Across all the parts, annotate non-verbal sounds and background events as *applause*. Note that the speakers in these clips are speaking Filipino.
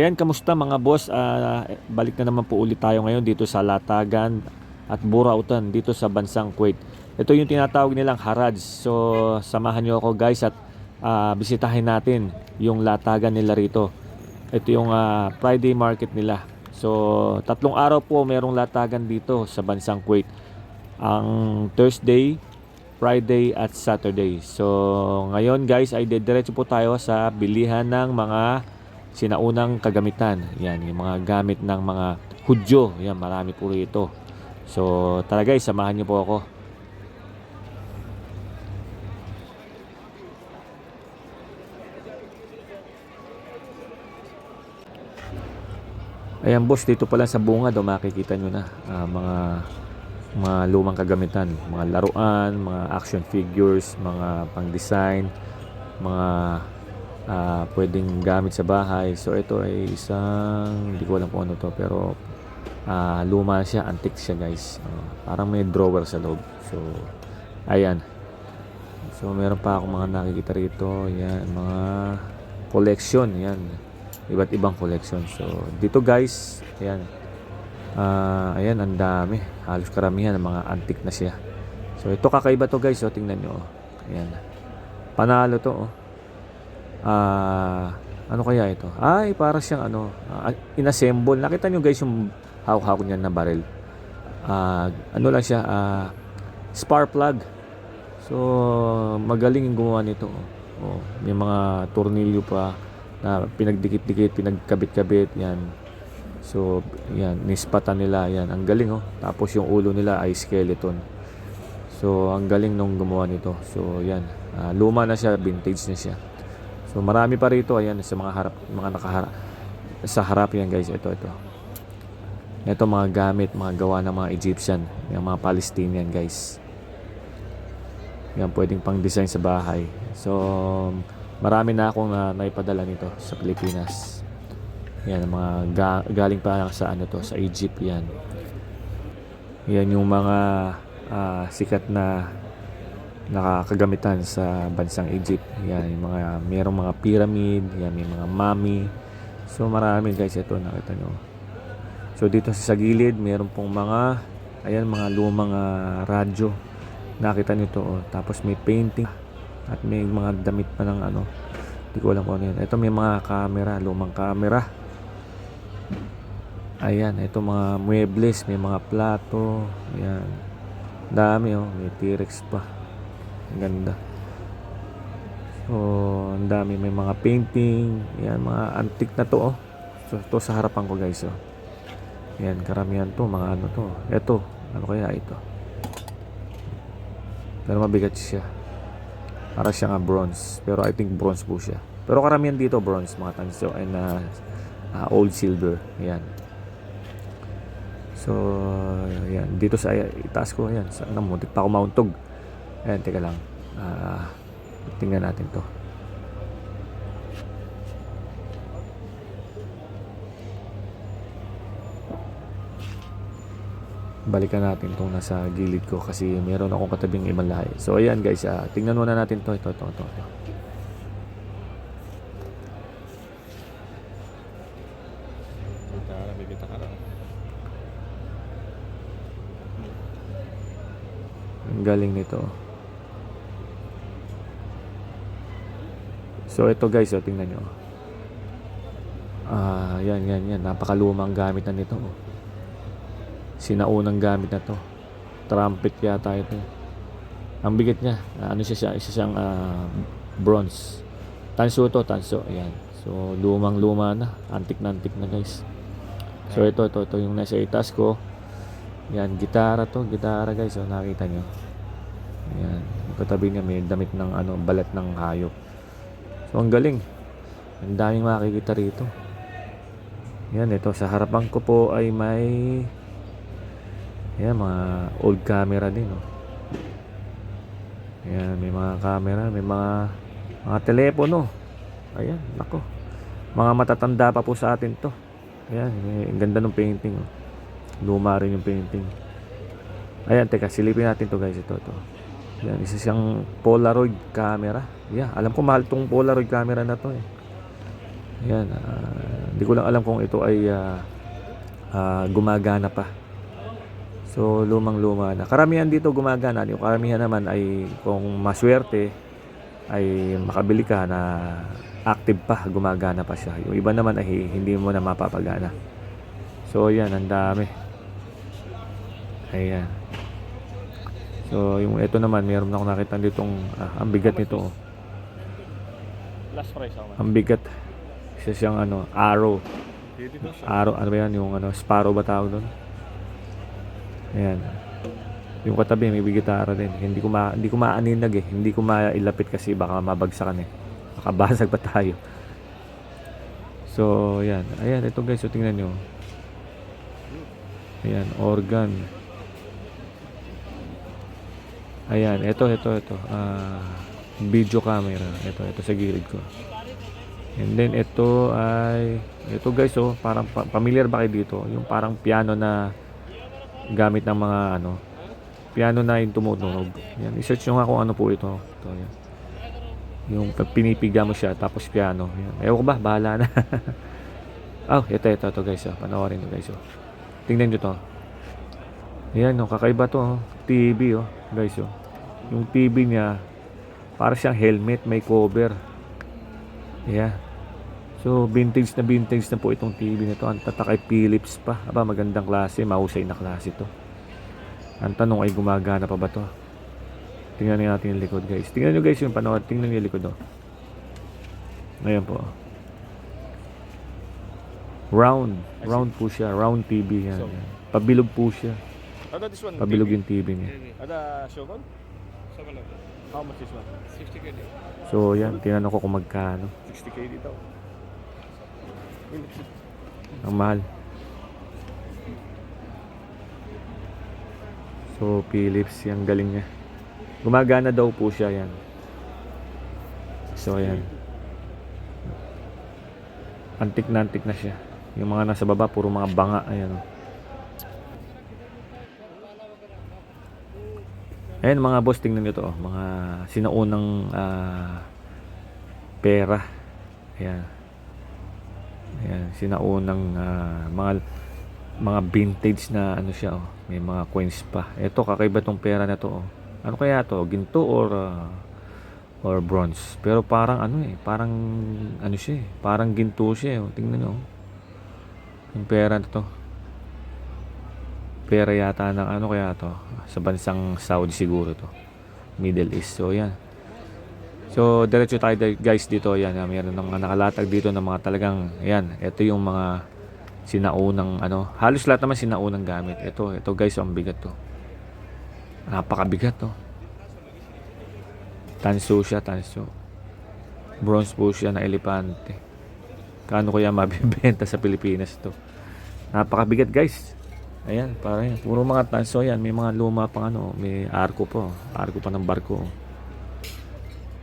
Ayan, kamusta mga boss? Ah, balik na naman po ulit tayo ngayon dito sa Latagan at Burautan dito sa bansang Kuwait. Ito yung tinatawag nilang Haraj. So, samahan niyo ako guys at ah, bisitahin natin yung Latagan nila rito. Ito yung ah, Friday market nila. So, tatlong araw po merong Latagan dito sa bansang Kuwait. Ang Thursday, Friday at Saturday. So, ngayon guys ay dediretso po tayo sa bilihan ng mga sinaunang kagamitan. Yan, yung mga gamit ng mga Hudyo. Yan, marami po rito. So, tara guys, samahan niyo po ako. Ayan boss, dito pala sa bunga daw makikita nyo na ah, mga mga lumang kagamitan, mga laruan, mga action figures, mga pang-design, mga ah, pwedeng gamit sa bahay. So ito ay isang, hindi ko alam kung ano to, pero ah, luma siya, antique siya guys. Ah, parang may drawer sa loob. So, ayan. So meron pa akong mga nakikita rito, yan, mga collection, yan. Iba't ibang collection. So, dito guys, ayan. Ah, ayan, ang dami. Halos karamihan ng mga antique na siya. So, ito kakaiba to guys, oh, tingnan nyo. oh. Ayan. Panalo to, oh. Ah, ano kaya ito? Ay, para siyang ano, ah, inassemble. Nakita nyo guys yung hawak-hawak niyan na barrel. Ah, ano lang siya, ah, spark plug. So, magaling yung gumawa nito. Oh. May mga tornilyo pa na pinagdikit-dikit, pinagkabit-kabit, yan. So, yan, nispatan nila, yan. Ang galing, oh. Tapos yung ulo nila ay skeleton. So, ang galing nung gumawa nito. So, yan. Ah, luma na siya, vintage na siya. So, marami pa rito, ayan, sa mga harap, mga nakaharap. Sa harap yan, guys. Ito, ito. Ito mga gamit, mga gawa ng mga Egyptian, yung mga Palestinian, guys. Yan, pwedeng pang design sa bahay. So, marami na akong uh, naipadala nito sa Pilipinas. Yan, mga ga- galing pa sa ano to, sa Egypt yan. Yan yung mga ah, sikat na nakakagamitan sa bansang Egypt. Yan, yung mga, mayroong mga pyramid, yan, may mga mummy. So, marami guys, ito, nakita nyo. So, dito sa gilid, mayroon pong mga, ayan, mga lumang ah, radyo. Nakita nyo to, oh. Tapos may painting at may mga damit pa ng ano. Hindi ko alam kung ano yan. Ito may mga camera, lumang camera. Ayan, ito mga muebles, may mga plato. Ayan. Dami oh, may T-Rex pa. Ang ganda. So, ang dami may mga painting. Ayan, mga antique na to oh. So, to sa harapan ko guys oh. Ayan, karamihan to, mga ano to. Ito, ano kaya ito? Pero mabigat siya. Para siya nga bronze. Pero I think bronze po siya. Pero karamihan dito bronze, mga tanso. And uh, uh, old silver. Ayan. So, ayan. Dito sa itaas ko, ayan. Sa, ano, muntik pa ako mauntog. Ayan, teka lang. Ah, tingnan natin to. balikan natin itong nasa gilid ko kasi meron akong katabing lahi. So ayan guys, ah, tingnan muna natin to ito, ito, ito, ito. Ang galing nito. So ito guys, oh, tingnan nyo. Ah, yan, yan, yan. Napakalumang gamit na nito. Oh sinaunang gamit na to. Trumpet yata ito. Ang bigat niya. Ano siya siya isa siyang ah, bronze. Tanso to tanso. Ayan. So lumang luma na. Antik na antik na guys. So ito ito ito yung nasa itas ko. Yan gitara to. Gitara guys. So nakita nyo. Yan katabi niya may damit ng ano balat ng hayop so ang galing ang daming makikita rito yan ito sa harapan ko po ay may Ayan, mga old camera din, oh. Ayan, may mga camera, may mga mga telepono. Ayan, nako. Mga matatanda pa po sa atin to. Ayan, may, ang ganda ng painting, oh. Luma rin yung painting. Ayan, teka, silipin natin to guys, ito, to. Ayan, isa siyang Polaroid camera. Yeah, alam ko mahal tong Polaroid camera na to, eh. Ayan, ah, Hindi ko lang alam kung ito ay ah, ah, gumagana pa. So, lumang-luma na. Karamihan dito gumagana. Yung karamihan naman ay kung maswerte, ay makabili ka na active pa, gumagana pa siya. Yung iba naman ay hindi mo na mapapagana. So, yan, ang dami. Ayan. So, yung ito naman, meron ako nakita ditong, ah, ang bigat nito. oh. Last price ako. Ang bigat. Isa siyang ano, arrow. Arrow, ano ba yan? Yung ano, sparrow ba tawag doon? Ayan. Yung katabi, may gitara din. Hindi ko ma hindi ko maaninag eh. Hindi ko mailapit kasi baka mabagsakan eh. Baka basag pa tayo. So, ayan. Ayan, ito guys, so tingnan nyo. Ayan, organ. Ayan, ito, ito, ito. Ah, video camera. Ito, ito sa gilid ko. And then ito ay ito guys oh, parang pa- familiar ba kayo dito? Yung parang piano na gamit ng mga ano, piano na yung tumutunog. Yan, i-search nyo nga kung ano po ito. Ito yan. Yung pinipiga mo siya tapos piano. Yan. Ewan ko ba, bahala na. *laughs* oh, ito, ito, ito guys. Oh. Panoorin nyo guys. Oh. Tingnan nyo to. Yan, oh, kakaiba to. Oh. TV, oh, guys. Oh. Yung TV niya, para siyang helmet, may cover. Yeah. So, vintage na vintage na po itong TV nito. Ang tatak ay Philips pa. Aba, magandang klase. Mahusay na klase to. Ang tanong ay gumagana pa ba to? Tingnan natin yung likod guys. Tingnan nyo guys yung panood. Tingnan nyo yung likod oh. Ayan po. Round. Round po siya. Round TV yan. So- yan. Pabilog po siya. Ano this one? Pabilog yung TV niya. Ada Shogun? How much this one? 60 KD. So, yan. Tinanong ko kung magkano. 60k dito. Ang mahal. So, Philips, yung galing niya. Gumagana daw po siya yan. So, ayan. Antik na antik na siya. Yung mga nasa baba, puro mga banga. Ayan. oh. Ayan mga boss, tingnan nyo to. oh. Mga sinaunang ah, pera. Ayan. Ayan, sinaunang ah, mga mga vintage na ano siya oh. May mga coins pa. Ito kakaiba tong pera na to oh. Ano kaya to? Ginto or ah, or bronze. Pero parang ano eh, parang ano siya eh. Parang ginto siya eh. oh. Tingnan niyo. oh. Yung pera na to. Pera yata ng ano kaya to? Sa bansang Saudi siguro to. Middle East. So yan. So, diretso tayo guys dito. Yan, ah, mayroon ng mga nakalatag dito ng mga talagang, yan, ito yung mga sinaunang, ano, halos lahat naman sinaunang gamit. Ito, ito guys, ang bigat to. Napakabigat to. Tanso siya, tanso. Bronze po siya na elepante. Kano kaya mabibenta sa Pilipinas to? Napakabigat guys. Ayan, yan. Puro mga tanso yan. May mga luma pang ano, may arko po. Arko pa ng barko.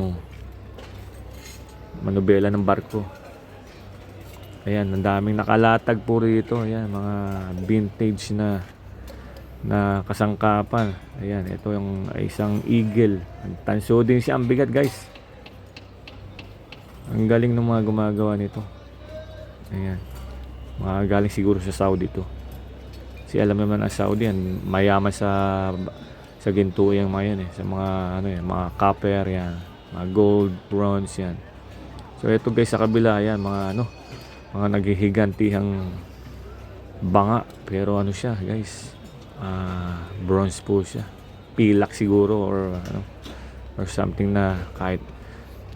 Oh. Manobela ng barko. Ayan, ang daming nakalatag po rito. Ayan, mga vintage na na kasangkapan. Ayan, ito yung isang eagle. Ang Tanso din siya. Ang bigat, guys. Ang galing ng mga gumagawa nito. Ayan. Mga galing siguro sa Saudi to. Si alam naman ang Saudi yan, mayaman sa sa ginto yung mga yan eh, sa mga ano yan, mga copper yan, mga gold, bronze yan. So ito guys sa kabila yan, mga ano, mga naghihigantihang banga, pero ano siya guys, ah, bronze po siya. Pilak siguro or ano, or something na kahit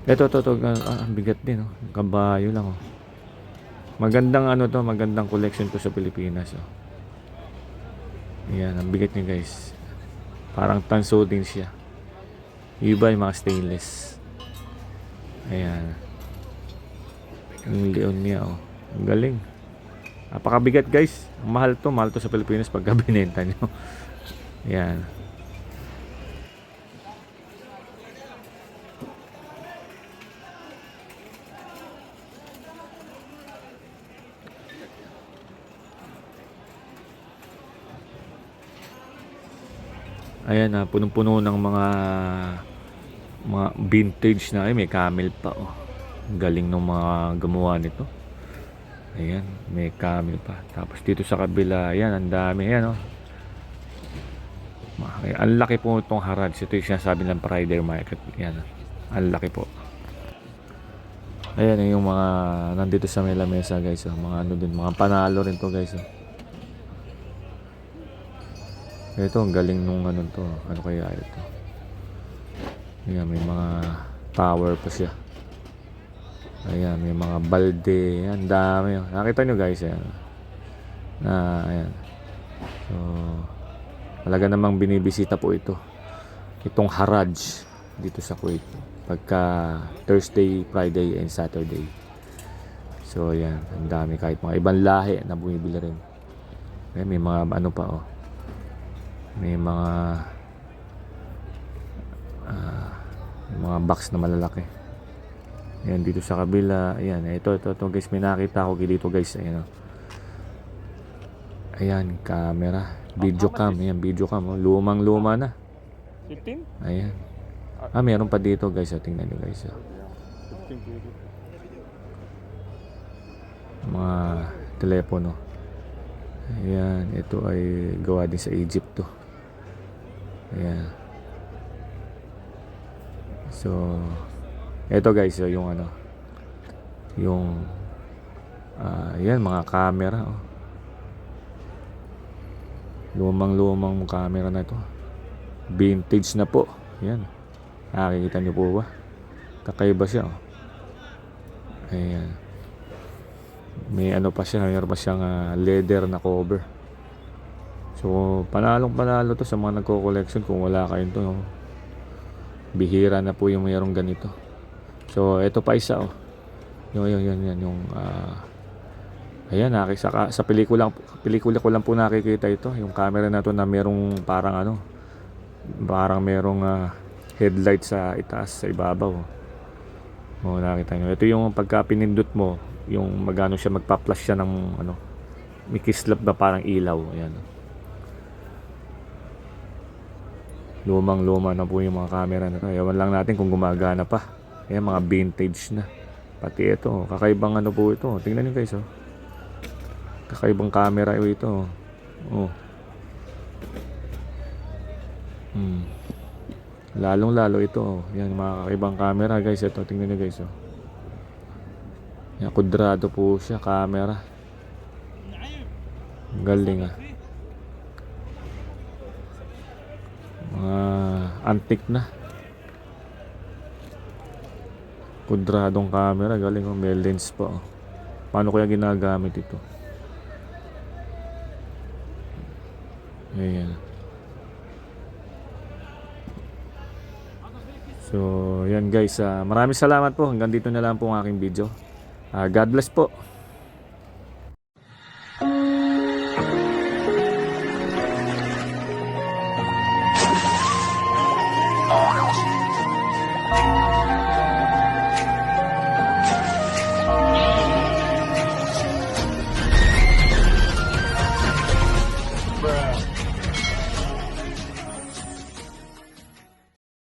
ito, ito, ito, ah, ang bigat din, oh. kabayo lang, oh. Magandang ano to, magandang collection to sa Pilipinas, oh. Yan, ang bigat niya guys. Parang tanso din siya. Yung iba yung mga stainless. Ayan. Ang leon niya, oh. Ang galing. Napakabigat guys. Ang mahal to. Mahal to sa Pilipinas pagka binenta nyo. *laughs* Ayan. Ayan na, punong-puno ng mga mga vintage na ay may camel pa oh. Galing ng mga gumawa nito. Ayan, may camel pa. Tapos dito sa kabila, ayan, ang dami. Ayan, oh. Ay, Ang laki po itong Harrods. Ito yung sinasabi ng Friday Market. Ayan, oh. ang laki po. Ayan eh, yung mga nandito sa may lamesa guys. Oh. Mga ano din, mga panalo rin to guys. Oh. Ito, ang galing nung ano to. Ano kaya ito? Ayan, may mga tower pa siya. Ayan, may mga balde. Ayan, dami. Nakita nyo guys, ayan. Na, ayan. So, talaga namang binibisita po ito. Itong Haraj dito sa Kuwait. Pagka Thursday, Friday, and Saturday. So, ayan. Ang dami. Kahit mga ibang lahi na bumibili rin. Ayan, may mga ano pa, oh. May mga may mga box na malalaki. Ayan, dito sa kabila. Ayan, ito, ito, ito guys. May nakita ako dito guys. Ayan, oh. Ayan, camera. Video cam. Ayan, video cam. Oh. Lumang luma na. 15? Ayan. Ah, meron pa dito guys. Oh. Tingnan nyo guys. Oh. 15 kilo. Mga telepono. Ayan, ito ay gawa din sa Egypt to. Ayan. So, ito guys, oh, yung ano, yung, ah, yan, mga camera. Oh. Lumang-lumang camera na ito. Vintage na po. Yan. Nakikita niyo po ba? Kakaiba siya. Oh. Ayan. May ano pa siya, mayroon pa siyang ah, leather na cover. So, panalong panalo to sa mga nagko-collection kung wala kayo to. No? Bihira na po yung mayroong ganito. So, ito pa isa oh. Yung yun yun yun yung ah Ayan, naki, sa, pelikula, pelikula ko lang po nakikita ito. Yung camera na to na merong parang ano, parang merong ah, headlight sa itaas, sa ibabaw. Oo, nakita nyo. Ito yung pagka pinindot mo, yung magano siya, magpa-flash siya ng ano, may kislap na parang ilaw. Ayan. Lumang-luma na po yung mga camera na to. Ewan lang natin kung gumagana pa. Ayan, mga vintage na. Pati ito, kakaibang ano po ito. Tingnan nyo guys, oh. Kakaibang camera ito. Oh. Hmm. Lalong lalo ito. Oh. Yan mga kakaibang camera guys. Ito tingnan niyo guys. Oh. Yan kudrado po siya camera. Galing ah. Mga antique na. Kudradong camera. Galing oh. May lens pa oh. Paano kaya ginagamit ito? Ayan. So, yan guys. ah, maraming salamat po. Hanggang dito na lang po ang aking video. Ah, God bless po.